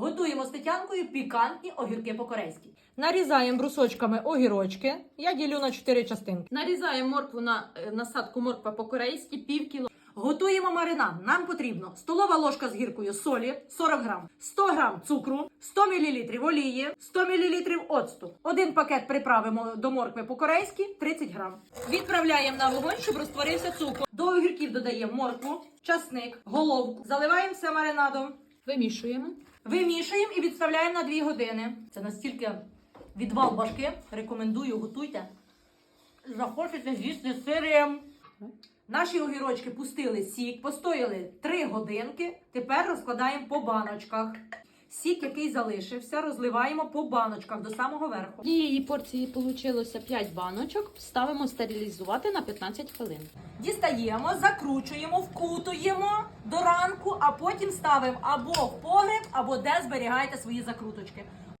Готуємо з Тетянкою пікантні огірки по-корейськи. Нарізаємо брусочками огірочки. Я ділю на 4 частинки. Нарізаємо моркву на е, насадку морква по-корейськи пів кіло. Готуємо маринад. Нам потрібно столова ложка з гіркою солі 40 грам, 100 грам цукру, 100 мл олії, 100 мл оцту. Один пакет приправимо до моркви по-корейськи 30 грам. Відправляємо на вогонь, щоб розтворився цукор. До огірків додаємо моркву, часник, головку. Заливаємо все маринадом. Вимішуємо. Вимішуємо і відставляємо на 2 години. Це настільки відвал башки. Рекомендую, готуйте. Захочете з'їсти сирієм. Наші огірочки пустили сік, постояли 3 годинки. Тепер розкладаємо по баночках. Сік, який залишився, розливаємо по баночках до самого верху. Її порції вийшло 5 баночок. Ставимо стерилізувати на 15 хвилин. Дістаємо, закручуємо, вкутуємо до ранку, а потім ставимо або в погреб, або де зберігаєте свої закруточки.